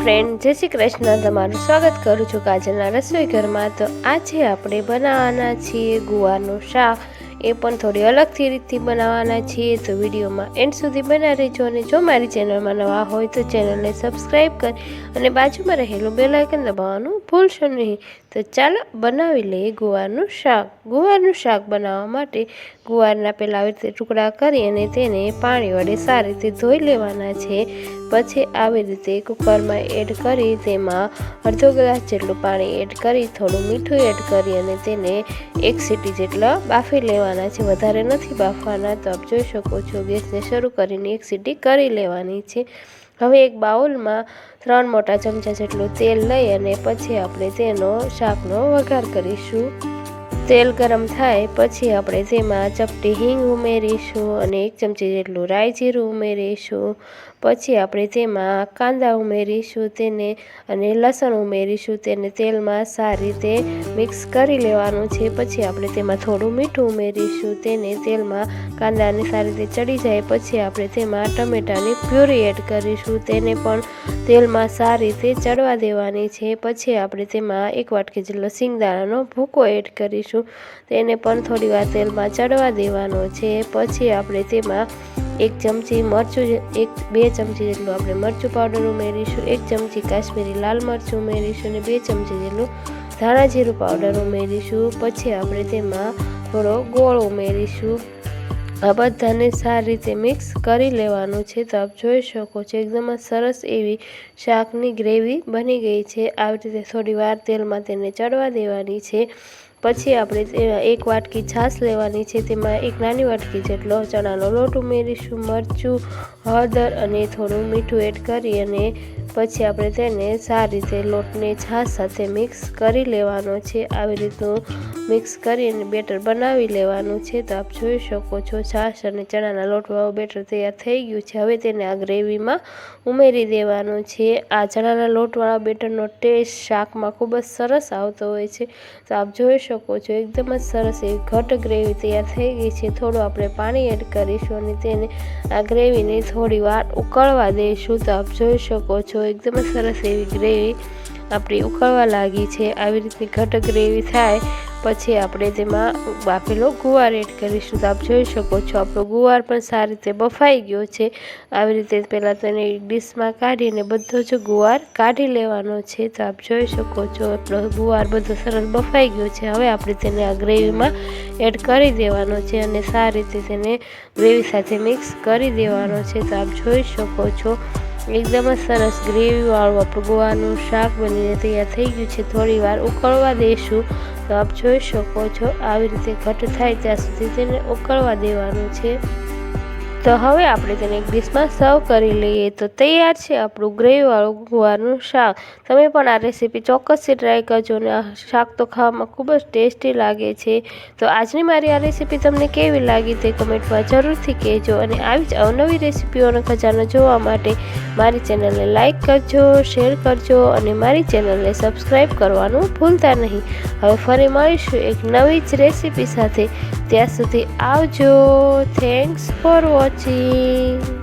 Friend જય શ્રી કૃષ્ણ. તમારું સ્વાગત કરું છું કાજલના રસોઈ ઘરમાં તો આજે આપણે બનાવવાના છીએ ગુવારનું શાક. એ પણ થોડી અલગથી રીતથી બનાવવાના છીએ. તો વિડીયોમાં એન્ડ સુધી બના રહેજો અને જો મારી ચેનલમાં નવા હોય તો ચેનલને સબસ્ક્રાઈબ કરી અને બાજુમાં રહેલું બેલાઇકન દબાવવાનું ભૂલશો નહીં. તો ચાલો બનાવી લઈએ ગુવારનું શાક. ગુવારનું શાક બનાવવા માટે ગુવારના પહેલાં આવી રીતે ટુકડા કરી અને તેને પાણી વડે સારી રીતે ધોઈ લેવાના છે. પછી આવી રીતે કુકરમાં એડ કરી તેમાં અડધો ગ્લાસ જેટલું પાણી એડ કરી, થોડું મીઠું એડ કરી અને તેને એક સીટી જેટલા બાફી લેવાના છે વધારે નથી બાફવાના. તો આપ જોઈ શકો છો, ગેસને શરૂ કરીને એક સીટી કરી લેવાની છે. હવે એક બાઉલમાં ત્રણ મોટા ચમચા જેટલું તેલ લઈ અને પછી આપણે તેનો શાકનો વઘાર કરીશું. તેલ ગરમ થાય પછી આપણે તેમાં ચપટી હિંગ ઉમેરીશું અને એક ચમચી જેટલું રાઈ જીરું ઉમેરીશું. પછી આપણે તેમાં કાંદા ઉમેરીશું તેને અને લસણ ઉમેરીશું તેને તેલમાં સારી રીતે મિક્સ કરી લેવાનું છે. પછી આપણે તેમાં થોડું મીઠું ઉમેરીશું તેને તેલમાં કાંદાને સારી રીતે ચડી જાય. પછી આપણે તેમાં ટમેટાની પ્યુરી એડ કરીશું. તેને પણ તેલમાં સારી રીતે ચડવા દેવાની છે. પછી આપણે તેમાં એક વાટકી જેટલો સિંગદાણાનો ભૂકો એડ કરીશું. તેને પણ થોડી વાર તેલમાં ચડવા દેવાનો છે. પછી આપણે તેમાં એક ચમચી મરચું એક, બે ચમચી જેટલું આપણે મરચું પાવડર ઉમેરીશું. એક ચમચી કાશ્મીરી લાલ મરચું ઉમેરીશું અને બે ચમચી જેટલું ધાણા જીરું પાવડર ઉમેરીશું. પછી આપણે તેમાં થોડો ગોળ ઉમેરીશું. આ બધાને સારી રીતે મિક્સ કરી લેવાનું છે. તો આપ જોઈ શકો છો, એકદમ જ સરસ એવી શાકની ગ્રેવી બની ગઈ છે. આવી રીતે થોડી વાર તેલમાં તેને ચડવા દેવાની છે. પછી આપણે એક વાટકી છાશ લેવાની છે, તેમાં એક નાની વાટકી જેટલો ચણાનો લોટ ઉમેરીશું, મરચું, હળદર અને થોડું મીઠું એડ કરી અને પછી આપણે તેને સારી રીતે લોટને છાશ સાથે મિક્સ કરી લેવાનો છે. આવી રીતનું મિક્સ કરી અને બેટર બનાવી લેવાનું છે. તો આપ જોઈ શકો છો, છાશ અને ચણાના લોટવાળું બેટર તૈયાર થઈ ગયું છે. હવે તેને આ ગ્રેવીમાં ઉમેરી દેવાનું છે. આ ચણાના લોટવાળા બેટરનો ટેસ્ટ શાકમાં ખૂબ જ સરસ આવતો હોય છે. તો આપ જોઈ છો. એકદમ જ સરસ એવી ઘટ ગ્રેવી તૈયાર થઈ ગઈ છે. થોડું આપણે પાણી એડ કરીશું અને તેને આ ગ્રેવીને થોડી વાર ઉકળવા દઈશું. તો આપ જોઈ શકો છો, એકદમ જ સરસ એવી ગ્રેવી આપણી ઉકળવા લાગી છે, આવી રીતની ઘટ ગ્રેવી થાય, પછી આપણે તેમાં બાફેલો ગુવાર એડ કરીશું. તો આપ જોઈ શકો છો, આપણો ગુવાર પણ સારી રીતે બફાઈ ગયો છે. આવી રીતે પહેલાં તેને ડીશમાં કાઢીને બધો જ ગુવાર કાઢી લેવાનો છે. તો આપ જોઈ શકો છો, આપણો ગુવાર બધો સરસ બફાઈ ગયો છે. હવે આપણે તેને આ ગ્રેવીમાં એડ કરી દેવાનો છે અને સારી રીતે તેને ગ્રેવી સાથે મિક્સ કરી દેવાનો છે. તો આપ જોઈ શકો છો એકદમ જ સરસ ગ્રેવીવાળું આપણું ગોવાનું શાક બનીને તૈયાર થઈ ગયું છે. થોડી વાર ઉકળવા દઈશું તો આપ જોઈ શકો છો, આવી રીતે ઘટ થાય ત્યાં સુધી તેને ઉકળવા દેવાનું છે. તો હવે આપણે તેને એક ડીશમાં સર્વ કરી લઈએ. તો તૈયાર છે આપણું ગ્રેવીવાળું ગુવારનું શાક. તમે પણ આ રેસીપી ચોક્કસથી ટ્રાય કરજો અને આ શાક તો ખાવામાં ખૂબ જ ટેસ્ટી લાગે છે. તો આજની મારી આ રેસીપી તમને કેવી લાગી તે કમેન્ટમાં જરૂરથી કહેજો અને આવી જ અવનવી રેસીપીઓનો ખજાનો જોવા માટે મારી ચેનલને લાઇક કરજો, શેર કરજો અને મારી ચેનલને સબસ્ક્રાઈબ કરવાનું ભૂલતા નહીં. હવે ફરી મળીશું એક નવી જ રેસીપી સાથે. ત્યાં સુધી આવજો. Thanks for watching